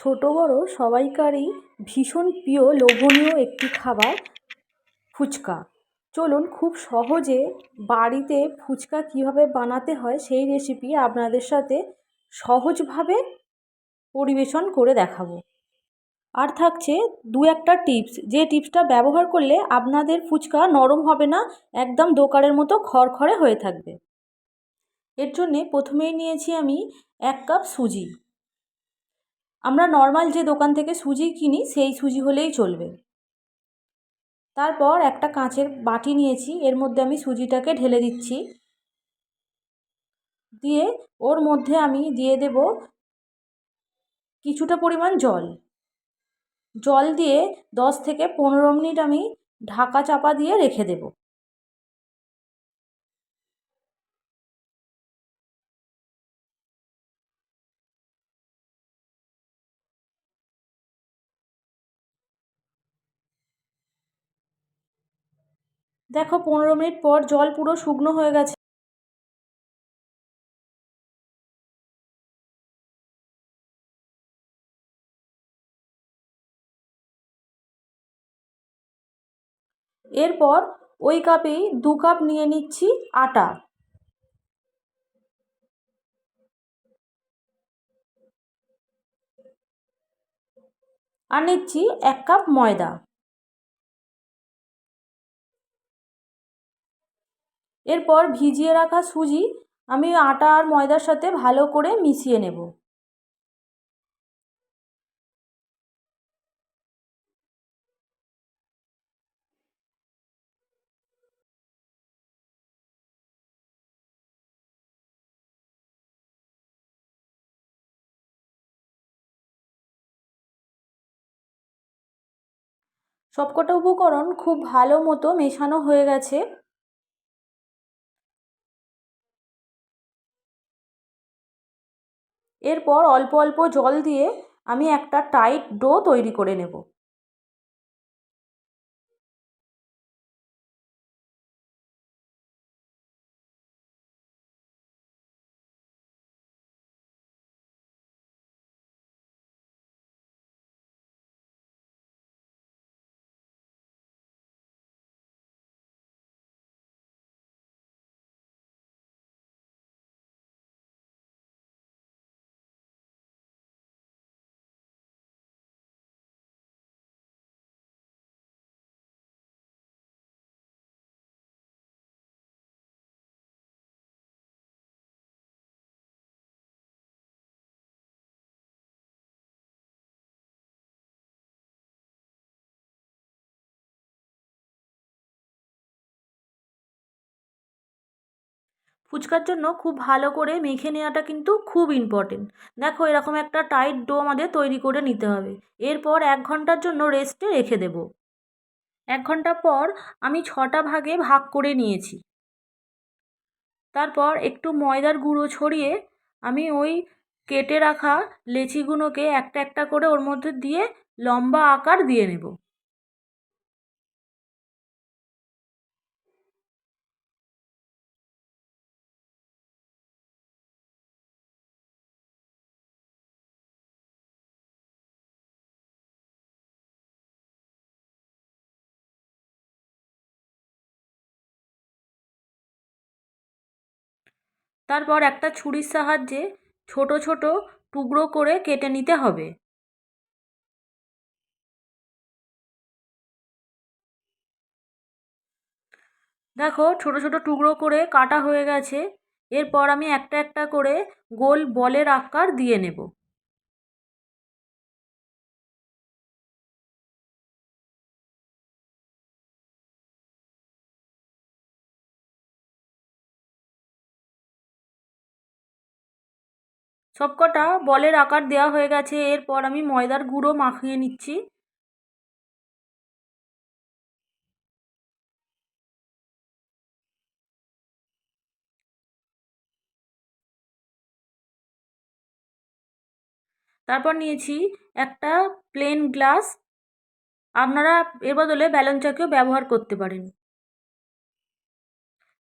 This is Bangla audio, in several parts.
ছোটো বড়ো সবাইকারই ভীষণ প্রিয় লোভনীয় একটি খাবার ফুচকা। চলুন খুব সহজে বাড়িতে ফুচকা কীভাবে বানাতে হয় সেই রেসিপি আপনাদের সাথে সহজভাবে পরিবেশন করে দেখাবো। আর থাকছে দু একটা টিপস যে টিপসটা ব্যবহার করলে আপনাদের ফুচকা নরম হবে না, একদম দোকানের মতো খরখরে হয়ে থাকবে। এর জন্যে প্রথমেই নিয়েছি আমি এক কাপ সুজি। আমরা নর্মাল যে দোকান থেকে সুজি কিনি, সেই সুজি হলেই চলবে। তারপর একটা কাঁচের বাটি নিয়েছি, এর মধ্যে আমি সুজিটাকে ঢেলে দিচ্ছি। দিয়ে ওর মধ্যে আমি দিয়ে দেব কিছুটা পরিমাণ জল। জল দিয়ে দশ থেকে পনেরো মিনিট আমি ঢাকা চাপা দিয়ে রেখে দেবো। দেখো, পনেরো মিনিট পর জল পুরো শুকনো হয়ে গেছে। এরপর ওই কাপেই দু কাপ নিয়ে নিচ্ছি আটা। আর নিচ্ছি এক কাপ ময়দা। এরপর ভিজিয়ে রাখা সুজি আমি আটা আর ময়দার সাথে ভালো করে মিশিয়ে নেব। সবকটা উপকরণ খুব ভালো মতো মেশানো হয়ে গেছে। এরপর অল্প অল্প জল দিয়ে আমি একটা টাইট ডো তৈরি করে নেব। ফুচকার জন্য খুব ভালো করে মেখে নেওয়াটা কিন্তু খুব ইম্পর্টেন্ট দেখো এরকম একটা টাইট ডো আমাদের তৈরি করে নিতে হবে। এরপর এক ঘণ্টার জন্য রেস্টে রেখে দেব। এক ঘণ্টা পর আমি ছটা ভাগে ভাগ করে নিয়েছি। তারপর একটু ময়দার গুঁড়ো ছড়িয়ে আমি ওই কেটে রাখা লেচিগুলোকে একটা একটা করে ওর মধ্যে দিয়ে লম্বা আকার দিয়ে নেব। তারপর একটা ছুরির সাহায্যে ছোট ছোট টুকরো করে কেটে নিতে হবে। দেখো, ছোট ছোট টুকরো করে কাটা হয়ে গেছে। এরপর আমি একটা একটা করে গোল বলের আকার দিয়ে নেব। সবকটা বলের আকার দেওয়া হয়ে গেছে, এরপর আমি ময়দার গুঁড়ো মাখিয়ে নিচ্ছি। তারপর নিয়েছি একটা প্লেন গ্লাস আপনারা এর বদলে ব্যালন চাকেও ব্যবহার করতে পারেন।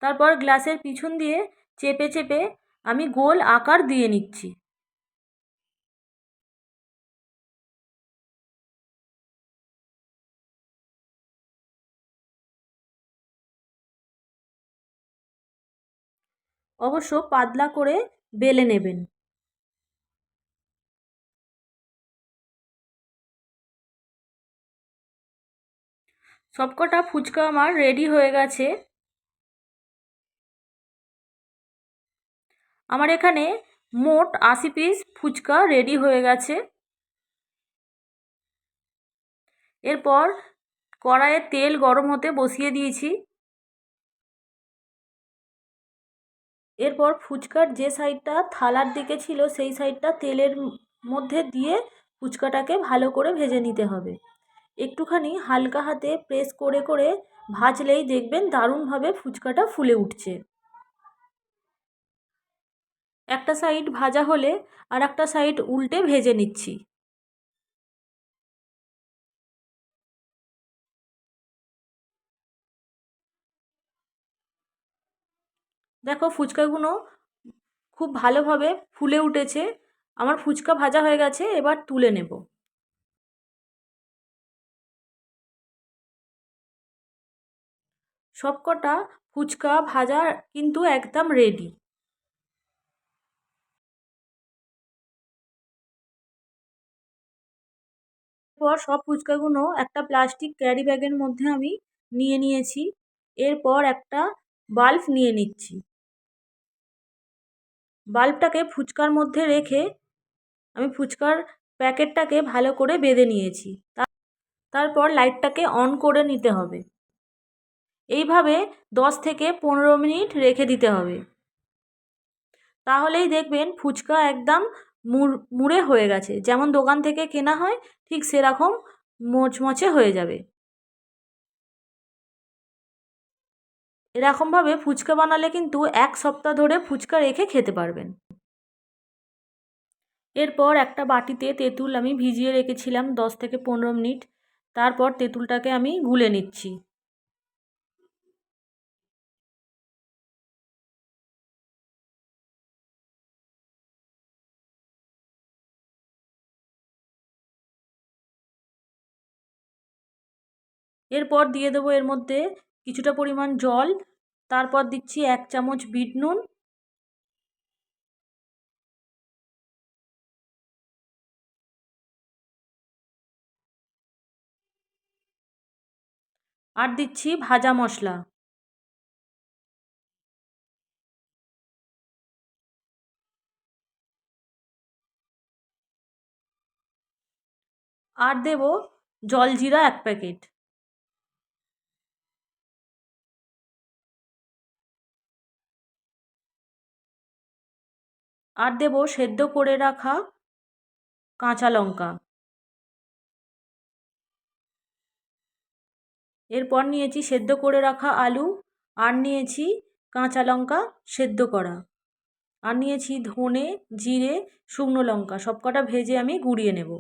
তারপর গ্লাসের পিছন দিয়ে চেপে চেপে আমি গোল আকার দিয়ে নিচ্ছি। অবশ্য পাতলা করে বেলে নেবেন। সবকটা ফুচকা আমার রেডি হয়ে গেছে। আমার এখানে মোট আশি পিস ফুচকা রেডি হয়ে গেছে। এরপর কড়াইয়ে তেল গরম হতে বসিয়ে দিয়েছি। এরপর ফুচকার যে সাইডটা থালার দিকে ছিল, সেই সাইডটা তেলের মধ্যে দিয়ে ফুচকাটাকে ভালো করে ভেজে নিতে হবে। একটুখানি হালকা হাতে প্রেস করে করে ভাজলেই দেখবেন দারুণভাবে ফুচকাটা ফুলে উঠছে। একটা সাইড ভাজা হলে আর একটা সাইড উল্টে ভেজে নিচ্ছি। দেখো ফুচকাগুলো খুব ভালোভাবে ফুলে উঠেছে। আমার ফুচকা ভাজা হয়ে গেছে, এবার তুলে নেব। সবকটা ফুচকা ভাজা কিন্তু একদম রেডি পর সব ফুচকাগুলো একটা প্লাস্টিক ক্যারি ব্যাগের মধ্যে আমি নিয়ে নিয়েছি। এরপর একটা বাল্ব নিয়ে নিচ্ছি। বাল্বটাকে ফুচকার মধ্যে রেখে আমি ফুচকার প্যাকেটটাকে ভালো করে বেঁধে নিয়েছি। তারপর লাইটটাকে অন করে নিতে হবে। এইভাবে দশ থেকে পনেরো মিনিট রেখে দিতে হবে। তাহলেই দেখবেন ফুচকা একদম মুড়ে হয়ে গেছে। যেমন দোকান থেকে কেনা হয়, ঠিক সেরকম মচমচে হয়ে যাবে। এরকমভাবে ফুচকা বানালে কিন্তু এক সপ্তাহ ধরে ফুচকা রেখে খেতে পারবেন। এরপর একটা বাটিতে তেঁতুল আমি ভিজিয়ে রেখেছিলাম দশ থেকে পনেরো মিনিট। তারপর তেঁতুলটাকে আমি গুলে নিচ্ছি। এরপর দিয়ে দেবো এর মধ্যে কিছুটা পরিমাণ জল, তারপর দিচ্ছি এক চামচ বিট নুন। আর দিচ্ছি ভাজা মশলা। আর দেব জলজিরা এক প্যাকেট। আর দেব সেদ্ধ করে রাখা কাঁচা লঙ্কা। এরপর নিয়েছি সেদ্ধ করে রাখা আলু, আর নিয়েছি কাঁচা লঙ্কা সেদ্ধ করা। আর নিয়েছি ধনে, জিরে, শুকনো লঙ্কা, সবকটা ভেজে আমি গুঁড়িয়ে নেব।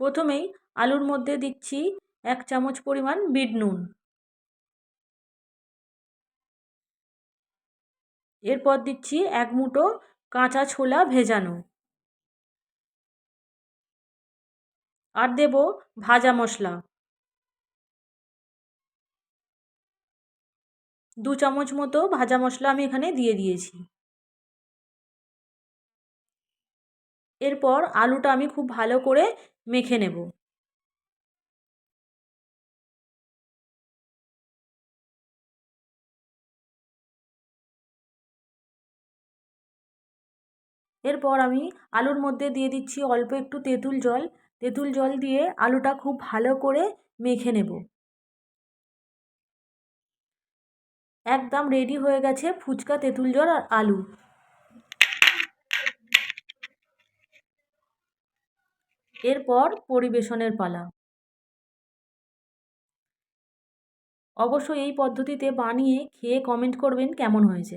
প্রথমেই আলুর মধ্যে দিচ্ছি এক চামচ পরিমাণ বিট নুন। এরপর দিচ্ছি এক মুঠো কাঁচা ছোলা ভেজানো। আর দেব ভাজা মশলা। দু চামচ মতো ভাজা মশলা আমি এখানে দিয়ে দিয়েছি। এরপর আলুটা আমি খুব ভালো করে মেখে নেব। এরপর আমি আলুর মধ্যে দিয়ে দিচ্ছি অল্প একটু তেঁতুল জল। তেঁতুল জল দিয়ে আলুটা খুব ভালো করে মেখে নেব। একদম রেডি হয়ে গেছে ফুচকা, তেঁতুল জল আর আলু। এরপর পরিবেশনের পালা। অবশ্যই এই পদ্ধতিতে বানিয়ে খেয়ে কমেন্ট করবেন কেমন হয়েছে।